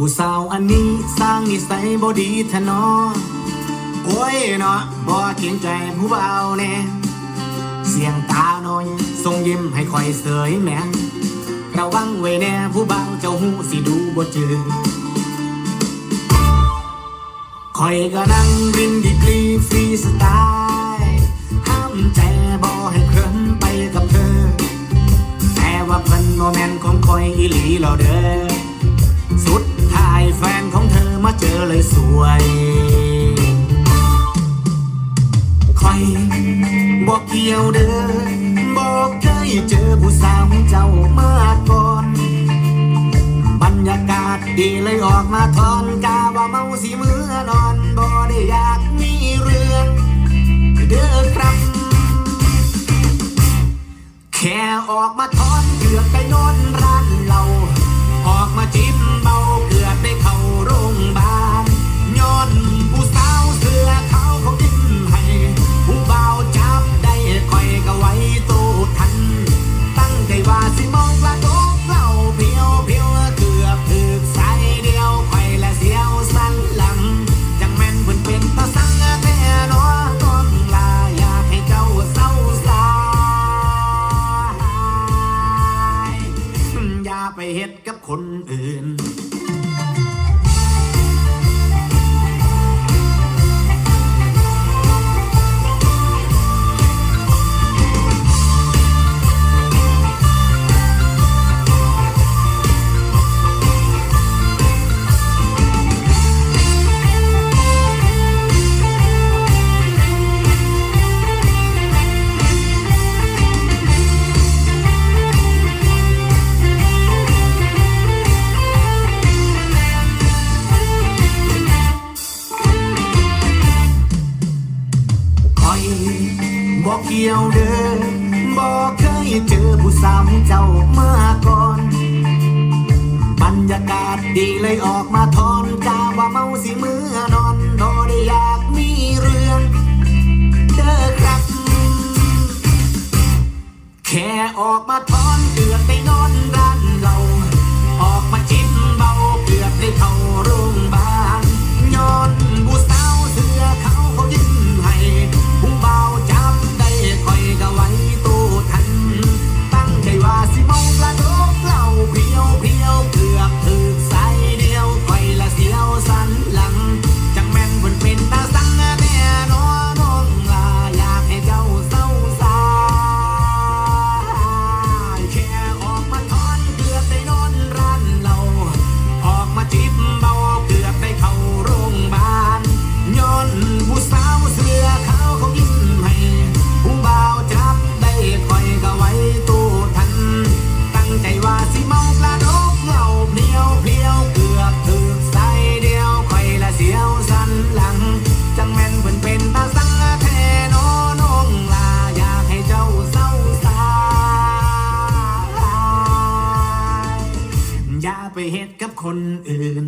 ผู้สาวอันนี้สร้างนิสัยบ่ดีทะเนอโอ้ยเนาะบ่เกรงใจผู้เบาแน่เสียงตาน้อยส่งยิ้มให้คอยเสยแมนระวังไว้แน่ผู้เบาเจ้าหูสิดูบ่จืดคอยก็นั่งรินดีกรีฟรีสไตล์ห้ามใจบ่ให้เคลิ้มไปกับเธอ แต่ว่าเพิ่นโมเมนต์ของคอยอีหลีเราเด้อ เจอเลยสวยคอยบอกเกี่ยวเด้อบอกเคยเจอผู้สาวเจ้ามาก่อน บรรยากาศดีเลยออกมาทอนกาว่าเมาสิมือนอนบ่ได้อยาก ไปเฮ็ดกับคนอื่น บอกเกี่ยวเดินบอกเคยเจอผู้สาวเจ้ามาก่อน บรรยากาศดีเลยออกมาทอนกาว่าเมาสิมือนอนโดได้อยากมีเรื่องเด้อครับ แค่ออกมาทอน ไปเฮ็ดกับคนอื่น